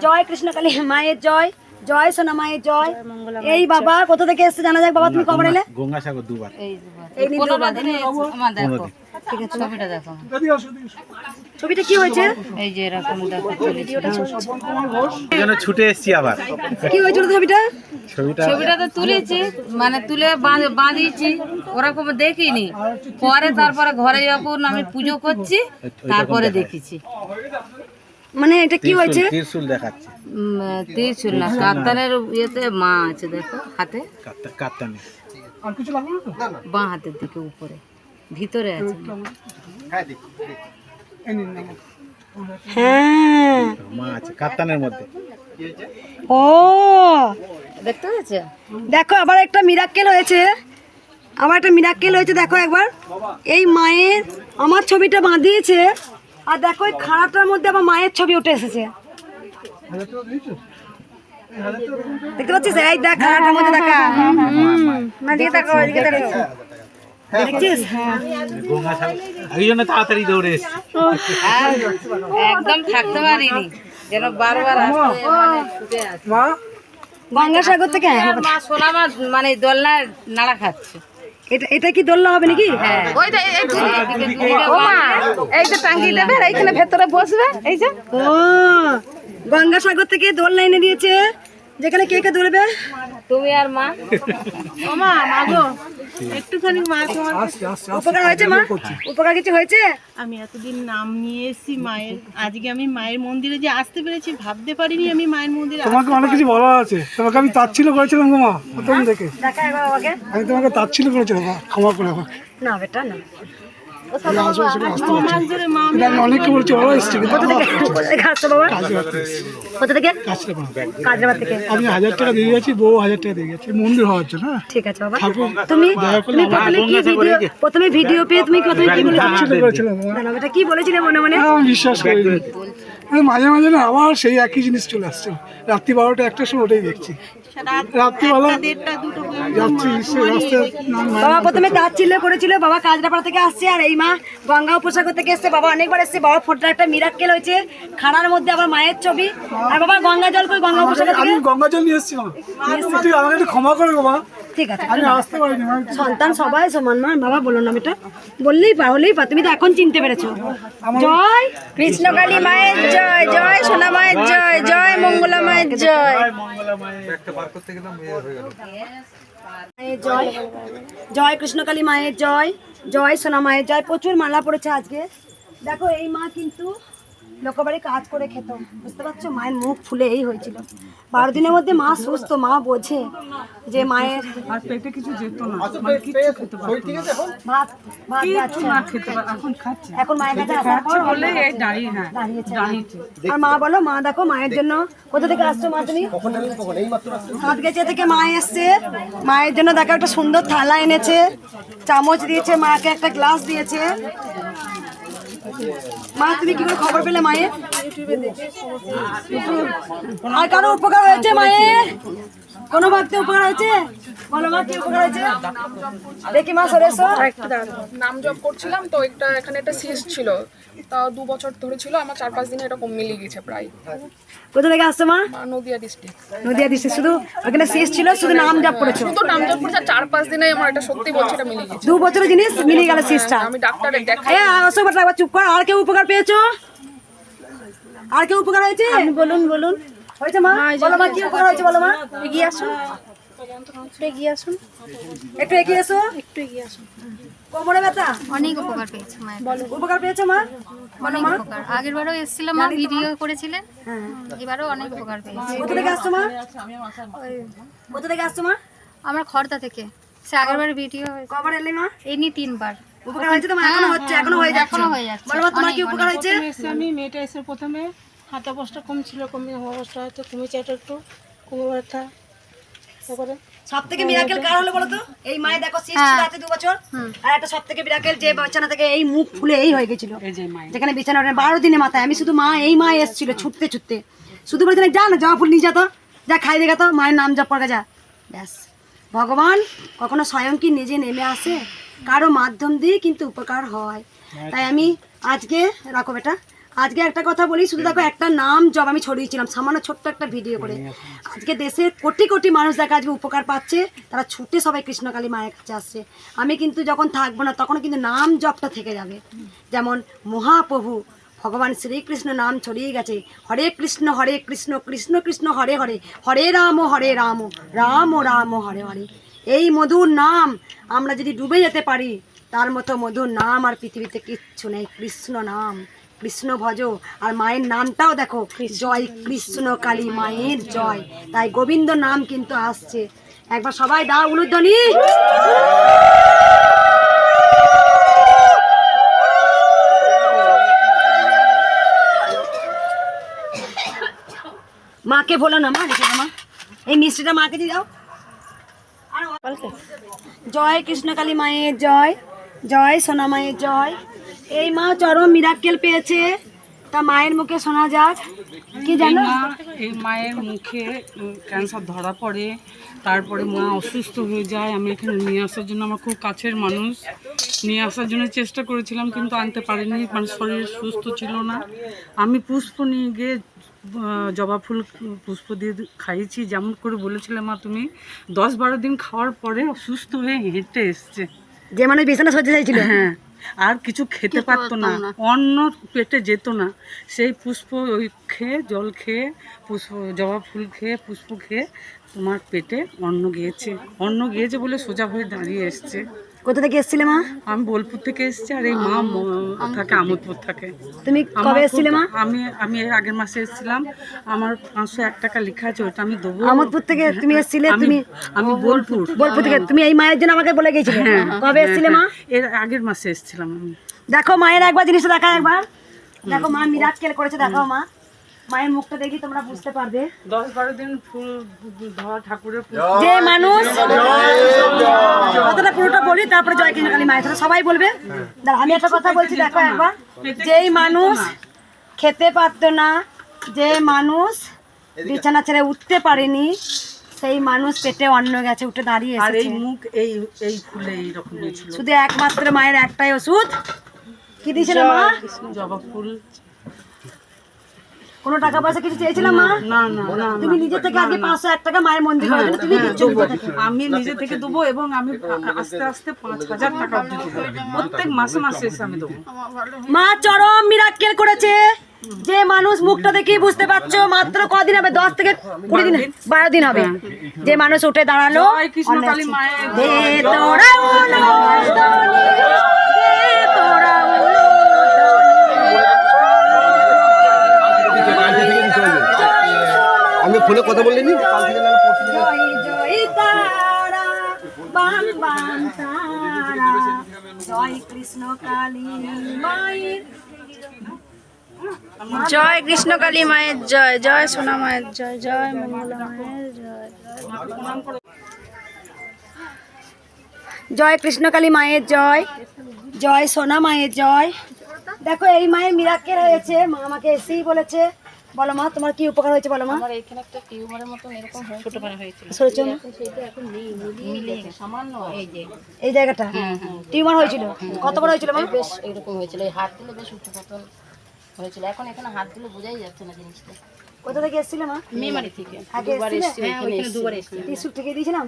জয় কৃষ্ণকালী মায়ের জয় জয় সোনা মায়ের জয়। এই বাবা কোথা থেকে এসছে জানা যাক? বাবা তুমি কখন এলে? গঙ্গাসাগর দুবার। এই ছবিটা দেখো। কি হয়েছে? এই যে এরকম তুলেছি ছুটে এসছি আবার। কি হয়েছিল ছবিটা? ছবিটা ছবিটা তো তুলেছি মানে তুলে বাঁধ- বাঁধিয়েছি ওরকম দেখিনি। পরে তারপরে ঘরে যখন আমি পুজো করছি তারপরে দেখেছি। মানে এটা কি হয়েছে? ত্রিশুল দেখাচ্ছে। ত্রিশূল না কাতানের ইয়েতে মা আছে দেখো হাতে। কাত্তানে বাঁ হাতের দিকে উপরে। ভিতরে আছে। হ্যাঁ মা আছে কাত্তানের মধ্যে। ও দেখতে পেয়েছে? দেখো আবার একটা মিরাক্কেল হয়েছে। আবার একটা মিরাক্কেল হয়েছে দেখো একবার। এই মায়ের আমার ছবিটা বাঁধিয়েছে। আর দেখো ওই খাড়াটার মধ্যে আবার মায়ের ছবি উঠে এসেছে। দেখতে পাচ্ছিস? এই দেখ খাড়াটার মধ্যে দেখা। না দিকে দেখো এদিকে দেখো দেখছিস? হ্যাঁ। গঙ্গাসাগর এই জন্য তাড়াতাড়ি দৌড়ে একদম থাকতে পারিনি। যেন বারবার আসতে মানে গঙ্গাসাগর থেকে হ্যাঁ, মা সোনা মানে দোলনায় নাড়া খাচ্ছে। এটা এটা কি দোল্লা হবে নাকি? হ্যাঁ। এদিকে দুদিকে এইটা দেবে আর এইখানে ভেতরে বসবে। এই যে। ও গঙ্গাসাগর থেকে দোল লাইনে দিয়েছে। যেখানে কে কে দৌড়বে? তুমি আর মা? উপকার হয়েছে মা? উপকার কিছু হয়েছে? আমি এতদিন নাম নিয়ে এসেছি মায়ের আজকে আমি মায়ের মন্দিরে যে আসতে পেরেছি ভাবতে পারিনি আমি মায়ের মন্দিরে তোমাকে অনেক কিছু বলা আছে। তোমাকে আমি তাচ্ছিল করেছিলাম গো মা প্রথম থেকে। দেখা একবার বাবাকে। আমি তোমাকে তাচ্ছিল করেছিলাম মা ক্ষমা করে আমাকে। না বেটা না। আসবে আসবে আসতে পারছি মাস ধরে মা এটা আমি অনেককে বলছি ওরা এসছে কোথা থেকে? আসছো বাবা কাজে রাখতে এসছে। কোথা থেকে? কাজটা মা। কাজরাবাদ থেকে। আমি হাজার টাকা দিয়ে গেছি বউ হাজার টাকা দিয়ে গেছে মন্দির হওয়ার জন্য ঠিক আছে বাবা। তুমি তুমি প্রথমে কি ভিডিও প্রথমে ভিডিও পেয়ে তুমি প্রথমে কি বলে তাচ্ছিল করেছিলাম মা। না না বেটা কি বলেছিলে মনে মনে? বিশ্বাস করিনি। মাঝে মাঝে না আবার সেই একই জিনিস চলে আসছে। রাত্রি বারোটা একটা সময় ওটাই দেখছি। বাবা প্রথমে তার চিল্লে করেছিল বাবা কাজরাপাড়া থেকে আসছে আর এই মা গঙ্গা উপসাগর থেকে এসছে। বাবা অনেকবার এসছে। বাবা ফোটোটা একটা মিরাক্কেল হয়েছে। খানার মধ্যে আবার মায়ের ছবি। আর বাবা গঙ্গা জল কই? গঙ্গা উপসাগর আমি গঙ্গা জল নিয়ে এসেছি মা। আমাকে একটু ক্ষমা করে গো মা। ঠিক আছে সন্তান সবাই সমান মা বাবা বলো না বেটা বললেই পার হলেই পার তুমি তো এখন চিনতে পেরেছ। জয় কৃষ্ণকালী মায়ের জয় জয় সোনা মায়ের জয় জয় মঙ্গলা মায়ের জয়। মায়ের জয়। জয় কৃষ্ণকালী মায়ের জয় জয় সোনা মায়ের জয়। প্রচুর মালা পড়েছে আজকে। দেখো এই মা কিন্তু লোকবাড়ি কাজ করে খেত। বুঝতে পারছ? মায়ের মুখ ফুলে এই হয়েছিল। বারো দিনের মধ্যে মা সুস্থ মা বোঝে যে মায়ের আর পেটে কিছু যেত না মানে ভাত ভাত এখন খাচ্ছে। এখন মায়ের কাছে আসার পর দাঁড়িয়েছে। আর মা বলো মা দেখো মায়ের জন্য কোথা থেকে আসছো মা তুমি? সাতগেছিয়া থেকে মা এসছে। মায়ের জন্য দেখো একটা সুন্দর থালা এনেছে। চামচ দিয়েছে মাকে একটা গ্লাস দিয়েছে। মা, তুমি কি করে খবর পেলে মায়ের? আর কারও উপকার হয়েছে মায়ের? কোনো ভক্তি উপকার হয়েছে? বলো মা কি উপকার হয়েছে? দেখি মা সরে এসো নাম জব করছিলাম তো একটা এখানে একটা ছিল। তা দু বছর ধরে ছিল আমার চার পাঁচ দিনে এরকম মিলিয়ে গেছে প্রায়। কোথা থেকে আসছো মা? আর নদিয়া ডিস্ট্রিক্ট নদিয়া ডিস্ট্রিক্ট শুধু ওখানে শেষ ছিল শুধু নাম জাপ করেছ? তো নাম জব করেছে চার পাঁচ দিনে আমার এটা সত্যি বলছে এটা মিলিয়ে গেছে। দু বছরের জিনিস মিলিয়ে গেল শেষটা আমি ডাক্তারের দেখাই। এ অশোক একবার চুপ কর আর কেউ উপকার পেয়েছ? আর কেউ উপকার হয়েছে? বলুন বলুন। হয়েছে মা? বলো মা কি উপকার হয়েছে বলো মা? এগিয়ে আসুন এগিয়ে আসুন। একটু এগিয়ে এসো। একটু এগিয়ে আসুন। কোমরে ব্যথা? অনেক উপকার পেয়েছে মায়ের বলো উপকার পেয়েছ মা? অনেক উপকার। আগের বারও এসেছিলাম মা ভিডিও করেছিলেন। এবারও অনেক উপকার পেয়েছি। কোথা থেকে আসছো মা? কোথা থেকে আসছো মা? আমার খর্দা থেকে। সে আগের বার ভিডিও হয়েছে। কবার এলে মা? এই নিয়ে তিনবার। উপকার হয়েছে তোমার এখনও হচ্ছে এখনও হয়ে যাচ্ছে। এখনও হয়ে যাচ্ছে। বলো তোমার কি উপকার হয়েছে? আমি মেয়েটা এসে প্রথমে হাতা বসটা কম ছিল কমে অবস্থা হয়তো কমেছে একটু। কোমর ব্যথা। সব থেকে মিরাকেল কার হলো বলো এই মায়ের দেখো শেষ ছিল দু বছর আর একটা সব থেকে মিরাকেল যে বিছানা থেকে এই মুখ ফুলে এই হয়ে গেছিল। যেখানে বিছানা বারো দিনে মাথায়। আমি শুধু মা এই মা এসেছিল ছুটতে ছুটতে। শুধু বলেছিলাম যা না জবা ফুল নিয়ে যা তো। যা খাই দেখা তো মায়ের নাম জপ করে যা। ব্যাস। ভগবান কখনো স্বয়ং কি নিজে নেমে আসে? কারও মাধ্যম দিয়ে কিন্তু উপকার হয়। তাই আমি আজকে রাখো বেটা। আজকে একটা কথা বলি শুধু দেখো একটা নাম জব আমি ছড়িয়েছিলাম সামান্য ছোট্ট একটা ভিডিও করে। আজকে দেশে কোটি কোটি মানুষ দেখা আজকে উপকার পাচ্ছে তারা ছুটে সবাই কৃষ্ণকালী মায়ের কাছে আসছে। আমি কিন্তু যখন থাকব না তখন কিন্তু নাম জপটা থেকে যাবে। যেমন মহাপ্রভু ভগবান শ্রীকৃষ্ণ নাম ছড়িয়ে গেছে হরে কৃষ্ণ হরে কৃষ্ণ কৃষ্ণ কৃষ্ণ হরে হরে হরে রাম হরে রাম রাম রাম হরে হরে। এই মধুর নাম আমরা যদি ডুবে যেতে পারি তার মতো মধুর নাম আর পৃথিবীতে কিচ্ছু নেই কৃষ্ণ নাম। কৃষ্ণ ভজ আর মায়ের নামটাও দেখো। জয় কৃষ্ণ কালী মায়ের জয়। তাই গোবিন্দ নাম কিন্তু আসছে। একবার সবাই দাও উলুধ্বনি মাকে বলো না মা রেখে মা। এই মিষ্টিটা মাকে দিয়ে দাও। জয় কৃষ্ণকালী মায়ের জয় জয় সোনা মায়ের জয়। এই মা চরম মিরাক্কেল পেয়েছে। তা মায়ের মুখে শোনা যাক। কি জানো? এই মায়ের মুখে ক্যান্সার ধরা পড়ে তারপরে মা অসুস্থ হয়ে যায়। আমি এখানে নিয়ে আসার জন্য আমার খুব কাছের মানুষ। নিয়ে আসার জন্য চেষ্টা করেছিলাম কিন্তু আনতে পারিনি। মানে শরীর সুস্থ ছিল না। আমি পুষ্প নিয়ে গিয়ে জবা ফুল পুষ্প দিয়ে খাইয়েছি। যেমন করে বলেছিলে মা তুমি দশ বারো দিন খাওয়ার পরে অসুস্থ হয়ে হেঁটে এসছে। যে মানুষ বিছানা সজ্জা চাইছিল। হ্যাঁ। আর কিছু খেতে পারতো না। অন্য পেটে যেত না। সেই পুষ্প ওই খেয়ে জল খেয়ে পুষ্প জবা ফুল খেয়ে পুষ্প খেয়ে তোমার পেটে অন্ন গিয়েছে। অন্ন গিয়েছে বলে সোজা হয়ে দাঁড়িয়ে এসছে। কোথা থেকে এসেছিলে মা? আমি বোলপুর থেকে এসেছি আর এই মা থাকে আমোদপুর থাকে। তুমি কবে এসেছিলে মা? আমি আমি এর আগের মাসে এসেছিলাম আমার পাঁচশো এক টাকা লেখা আছে ওটা আমি দেবো। আমোদপুর থেকে তুমি এসেছিলে তুমি আমি বোলপুর। বোলপুর থেকে তুমি এই মায়ের জন্য আমাকে বলে গেছিলে। কবে এসেছিলে মা? এর আগের মাসে এসেছিলাম আমি। দেখো মায়ের একবার জিনিসটা দেখা একবার। দেখো মা মিরাক্কেল করেছে দেখো মা। মায়ের মুখটা দেখি তোমরা বুঝতে পারবে। দশ বারো দিন ফুল ধোয়া ঠাকুরের যে মানুষ কথাটা পুরোটা বলি তারপরে জয় কৃষ্ণকালী মায়ের সবাই বলবে? আমি একটা কথা বলছি দেখো একবার। যেই মানুষ খেতে পারতো না যে মানুষ বিছানা ছেড়ে উঠতে পারেনি সেই মানুষ পেটে অন্ন গেছে উঠে দাঁড়িয়ে আর এই মুখ এই এই ফুলে এইরকম শুধু একমাত্র মায়ের একটাই ওষুধ। কি দিয়েছিল মা? জবা ফুল। কোনো টাকা পয়সা কিছু চেয়েছিলাম মা? না না না তুমি নিজে থেকে আগে পাঁচশো এক টাকা মায়ের মন্দির করার জন্য তুমি দিচ্ছ আমি নিজে থেকে দেবো এবং আমি আস্তে আস্তে পাঁচ হাজার টাকা প্রত্যেক মাসে মাসে এসে আমি দেবো। মা চরম মিরাক্কেল করেছে। যে মানুষ মুখটা দেখে বুঝতে পারছ মাত্র কদিন হবে? দশ থেকে কুড়ি দিন বারো দিন হবে। যে মানুষ উঠে দাঁড়াল কৃষ্ণ কালী মায়ের আমি ফোনে কথা বলিনি কাল থেকে না পরশু থেকে। জয় তারা বান বান জয় কৃষ্ণ কালী মায়ের জয়। মায়ের জয় জয় সোনা মায়ের জয় জয় মঙ্গলা মায়ের জয়। জয় কৃষ্ণকালী মায়ের জয় জয় সোনা মায়ের জয়। দেখো এই মায়ের মিরাক্কেল হয়েছে মা আমাকে এসেই বলেছে বলো মা তোমার কি উপকার হয়েছে বলো মা? আমার এখানে একটা টিউমারের মতো এরকম ছোট পারা হয়েছিল। সরে মা? সেটা এখন নেই মিলিয়ে সামান্য এই যে। এই জায়গাটা? টিউমার হয়েছিল? কত বড় হয়েছিল মা? বেশ এরকম হয়েছিল। এই হাত দিলে বেশ উঠে পতন হয়েছিল। এখন এখানে হাত দিলে বোঝাই যাচ্ছে না জিনিসটা। কোথা থেকে এসেছিলে মা? মেমারি থেকে। আগে দুবার এসেছিলে? এসেছি এখানে দুবার এসেছি। টিস্যু থেকে দিয়েছিলাম?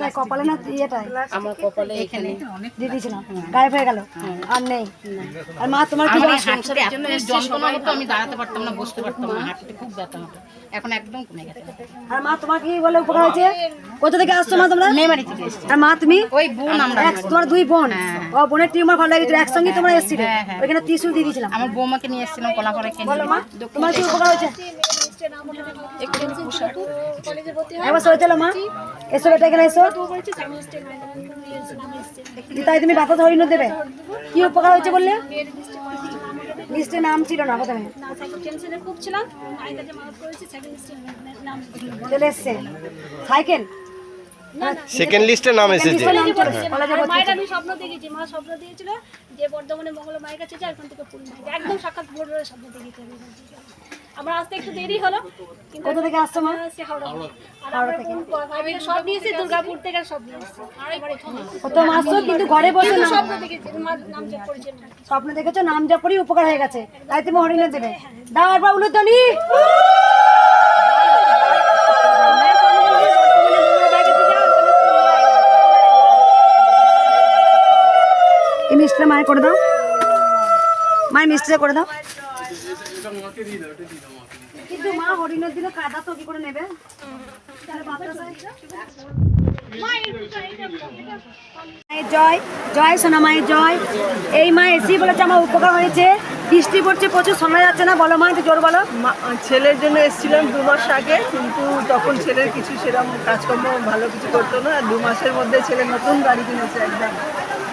তাই কপালে না ইয়েটাই। আমার কপালে এখানে। দিয়ে দিয়েছিলাম। গায়েব হয়ে গেল। আর নেই। আর মা তোমার কি আমার সমস্যা? সংসারে এত যন্ত্রণা হতো আমি দাঁড়াতে পারতাম না বসতে পারতাম না। হাঁটতে খুব ব্যথা হতো এখন একদম কমে গেছে। আর মা তোমার কি বলে উপকার হয়েছে? কোথা থেকে আসছো মা তোমরা? মেমারি থেকে এসেছি। আর মা তুমি? ওই বোন আমরা এক তোমার দুই বোন। ও বোনের টিউমার ভালো লাগছিল একসঙ্গে তোমরা এসেছিলে? ওইখানে ত্রিশুল দিয়ে দিয়েছিলাম। আমার বৌমাকে নিয়ে এসেছিলাম কলা করে তোমার কি উপকার হয়েছে? একবার সরে চলো মা। এসো এটা এখানে এসো। তাই তুমি বাতা ধরিয়ে দেবে। কি উপকার হয়েছে বললে? লিস্টে নাম ছিল না প্রথমে চলে এসছে। সাইকেল? সেকেন্ড লিস্টে নাম এসেছে। মায়ের আমি স্বপ্ন দেখেছি মা স্বপ্ন দিয়েছিল যে বর্ধমানে মঙ্গল মায়ের কাছে যায় ওখান থেকে ফুল একদম সাক্ষাৎ ভোর স্বপ্ন দেখেছি। আমার আসতে একটু দেরি হলো। কোথা থেকে আসছো মা? হাওড়া থেকে। আমি সব নিয়েছি দুর্গাপুর থেকে সব নিয়েছি। আমার এখানে কত মাস তো কিন্তু ঘরে বসে না স্বপ্ন দেখেছি নাম জপ করেছেন স্বপ্ন দেখেছ নাম জপরই উপকার হয়ে গেছে। তাই তুমি হরিণে দেবে। দাও একবার উলুধ্বনি। এই মিষ্টিটা মায়ের করে দাও। মায়ের মিষ্টিটা করে দাও। কিন্তু মা হরিণের দিনে কাদা তো কি করে নেবে। এই এসি বলেছে, আমার উপকার হয়েছে। বৃষ্টি পড়ছে, প্রচুর যাচ্ছে না। বলো মা জোর বলো। ছেলের জন্য এসেছিলাম দু মাস আগে, কিন্তু তখন ছেলের কিছু সেরকম কাজকর্ম ভালো কিছু করতো না। দু মাসের মধ্যে ছেলে নতুন গাড়ি কিনেছে একদম।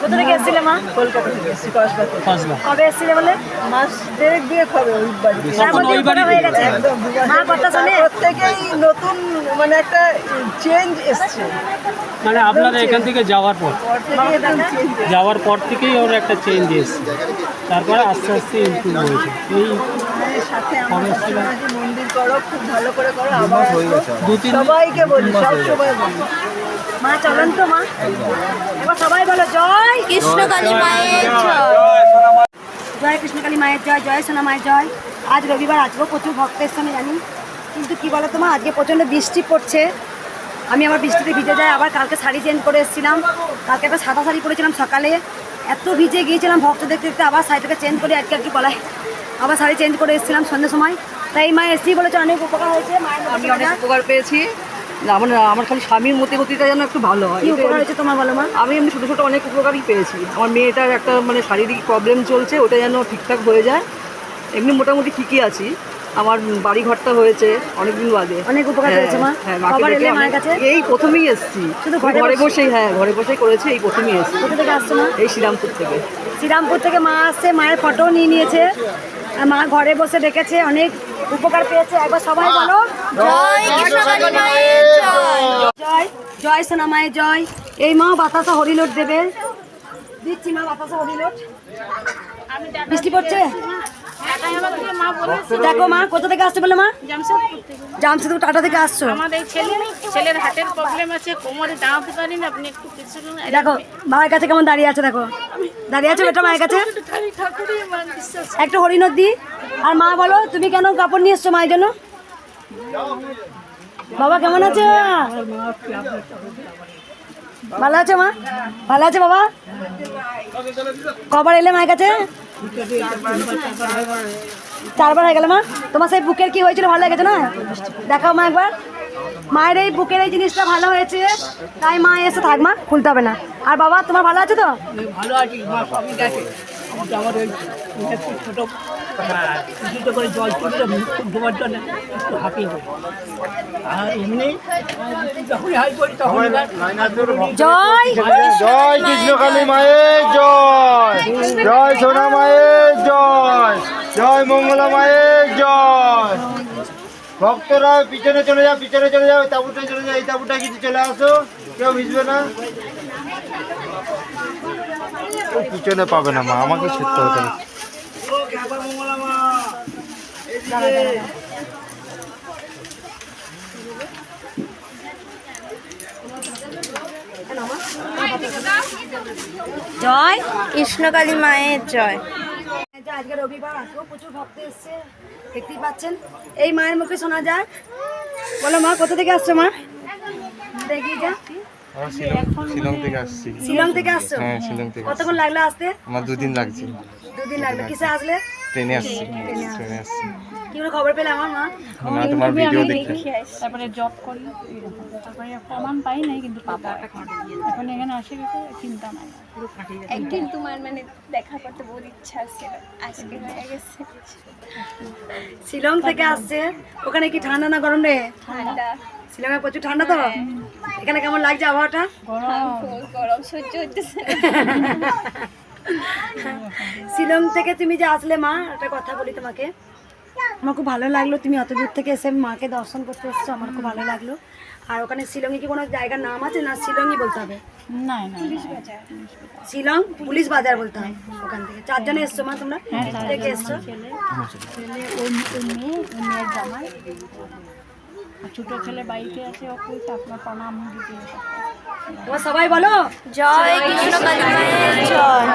কোথা থেকে এসেছিলে মা? কলকাতা থেকে এসেছি কসবাতে কবে এসেছিলে বলে? মাস দেড়েক দিয়ে খাবে ওই বাড়ি হয়ে গেছে? মা কথা শোনে? প্রত্যেকেই নতুন মানে একটা চেঞ্জ এসছে। মানে আপনারা এখান থেকে যাওয়ার পর। যাওয়ার পর থেকেই ওর একটা চেঞ্জ এসছে। তারপরে আস্তে আস্তে ইমপ্রুভ হয়েছে। এই সাথে আমার মন্দির করো খুব ভালো করে করো আবার দু তিন সবাইকে বলি সব সময় বলি। মা চলন তো মা সবাই বলো জয়। কৃষ্ণকালী মায়ের জয় জয়। কৃষ্ণকালী মায়ের জয় জয় সোনা মায়ের জয়। আজ রবিবার আজকেও প্রচুর ভক্ত এসছে আমি জানি। কিন্তু কি বলো তোমার আজকে প্রচণ্ড বৃষ্টি পড়ছে। আমি আবার বৃষ্টিতে ভিজে যাই আবার কালকে শাড়ি চেঞ্জ করে এসেছিলাম। কালকে একটা সাদা শাড়ি পরেছিলাম সকালে। এত ভিজে গিয়েছিলাম ভক্ত দেখতে দেখতে আবার শাড়িটাকে চেঞ্জ করে আজকে আর একটু গলায় আবার শাড়ি চেঞ্জ করে এসেছিলাম সন্ধ্যের সময়। তাই মা এসেছি বলেছে অনেক উপকার হয়েছে। মায়ের আমি অনেক উপকার পেয়েছি। আমার আমার খালি স্বামীর মতি গতিটা যেন একটু ভালো হয়। উপকার হয়েছে তোমার বলো মা? আমি এমনি ছোটো ছোটো অনেক উপকারই পেয়েছি। আমার মেয়েটার একটা মানে শারীরিক প্রবলেম চলছে ওটা যেন ঠিকঠাক হয়ে যায়। এমনি মোটামুটি ঠিকই আছি। আমার বাড়ি ঘরটা হয়েছে অনেকদিন বাদে। অনেক উপকার হ্যাঁ, পেয়েছে মা? হ্যাঁ, কবার এলে মায়ের কাছে? এই প্রথমেই এসেছি। শুধু ঘরে বসেই হ্যাঁ ঘরে বসেই করেছে এই প্রথমেই এসেছি। কোথা থেকে আসছো মা? এই শ্রীরামপুর থেকে। শ্রীরামপুর থেকে মা আসছে মায়ের ফটো নিয়ে নিয়েছে। আর মা ঘরে বসে দেখেছে অনেক উপকার পেয়েছে। একবার সবাই বলো। জয় জয় সোনা মায়ের জয়। এই মা বাতাসা হরিলোট দেবে। দিচ্ছি মা বাতাসা হরিলোট। বৃষ্টি পড়ছে? দেখো মা কোথা থেকে আসছে বলে মা? জামশেদপুর টাটা থেকে আসছো? আমাদের ছেলে ছেলের হার্টের প্রবলেম আছে কোমরে দাঁড়াতে পারি না আপনি একটু কিছু দেখো মায়ের কাছে কেমন দাঁড়িয়ে আছে দেখো। দাঁড়িয়ে আছে বেটা মায়ের কাছে? একটা হরিণর দি আর মা বলো তুমি কেন কাপড় নিয়ে এসছো মায়ের জন্য? বাবা কেমন আছে? ভালো আছে মা? ভালো আছে বাবা? কবার এলে মায়ের কাছে? চারবার হয়ে গেল মা। তোমার সেই বুকের কি হয়েছিল? ভালো লেগেছে না? দেখাও মা একবার। মায়ের এই বুকের এই জিনিসটা ভালো হয়েছে। তাই মা এসে থাক মা খুলতে হবে না। আর বাবা তোমার ভালো আছে তো? ভালো আছি মা সবই দেখে। আমার ওই একটু কিছুটা করে জল তুললে মুখ টুক জন্য একটু হাঁপিয়ে পড়ি। আর এমনি যখনই হাই করি তখন জয় জয় কৃষ্ণকালী মায়ের জয়। জয় সোনা মায়ের জয় জয় মঙ্গলা মায়ের জয়। ভক্তরা পিছনে চলে যাও, পিছনে চলে যাও, এই তাঁবুটায় চলে যাও, এই তাঁবুটা কিছু চলে আসো, কেউ ভিজবে না। পিছনে পাবে না মা, আমাকে ছুটতে হতে জয় কৃষ্ণকালী মায়ের জয়। আজকে রবিবার আজকেও প্রচুর ভক্ত এসছে দেখতেই পাচ্ছেন। এই মায়ের মুখে শোনা যায়। বলো মা কোথা থেকে আসছো মা? দেখি যা। শিলং থেকে আসছি। শিলং থেকে আসছো? হ্যাঁ কতক্ষণ লাগল আসতে? আমার দুদিন লাগছে। দুদিন লাগল। কিসে আসলে? ট্রেনে আসছি। ট্রেনে আসছি। কি করে খবর পেলে আমার মা? না তোমার ভিডিও দেখতে তারপরে জব করি তারপরে প্রমাণ পাই নাই কিন্তু পাবো। এখন এখন এখানে আসে গেছে চিন্তা নাই। একদিন তোমার মানে দেখা করতে বহুত ইচ্ছা ছিল আজকে হয়ে গেছে। শিলং থেকে আসছে। ওখানে কি ঠান্ডা না গরম রে? ঠান্ডা। শিলংয়ে প্রচুর ঠান্ডা তো? এখানে কেমন লাগছে আবহাওয়াটা? গরম। সহ্য হইতেছে শিলং থেকে তুমি যে আসলে মা একটা কথা বলি তোমাকে। আমার খুব ভালো লাগল তুমি অত দূর থেকে এসে মাকে দর্শন করতে এসছো আমার খুব ভালো লাগল। আর ওখানে শিলংয়ে কি কোনো জায়গার নাম আছে না শিলংই বলতে হবে? না না শিলং পুলিশ বাজার বলতে হবে ওখান থেকে। চারজনে এসছো মা তোমরা? থেকে এসছো? জামাই। আর ছোটো ছেলে বাড়িতে আছে ওকে আপনার প্রণাম দিতে তোমরা সবাই বলো? জয় কৃষ্ণ জয়।